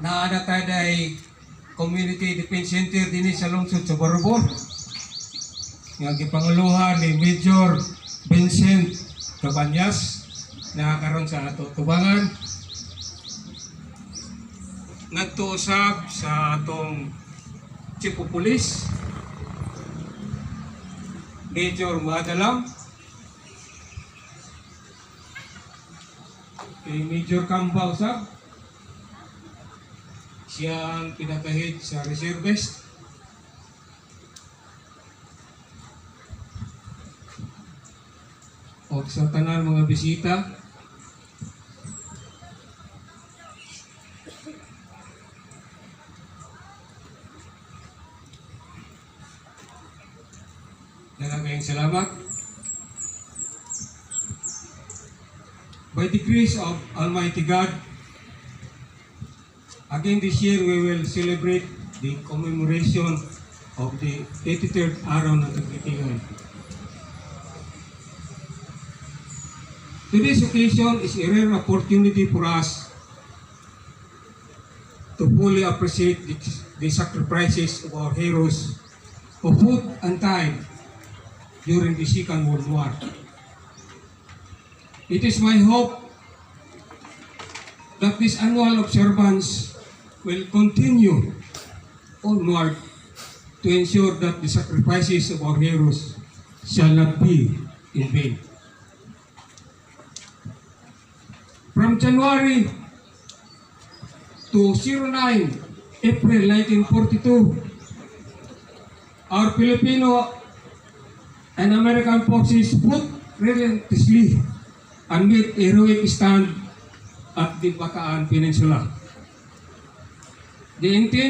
naana tayo dahil Community Defense Center din sa lungsod sa Barobor. Nga ni Major Vincent Cabanyas na karon sa ato tubangan. Nagtuusap sa atong Chief of Police Major Madalam kay Major Cambao Sab siya ang pinakahid sa reservist o sa tanan mga bisita Dalang salamat. By the grace of Almighty God, again this year we will celebrate the commemoration of the 83rd araw ng Tagitigan. Today's occasion is a rare opportunity for us to fully appreciate the, the sacrifices of our heroes who fought and time during the Second World War. It is my hope that this annual observance will continue onward to ensure that the sacrifices of our heroes shall not be in vain. From January to 09 April 1942, our Filipino and American forces fought relentlessly and made heroic stand at the Bataan Peninsula. The intense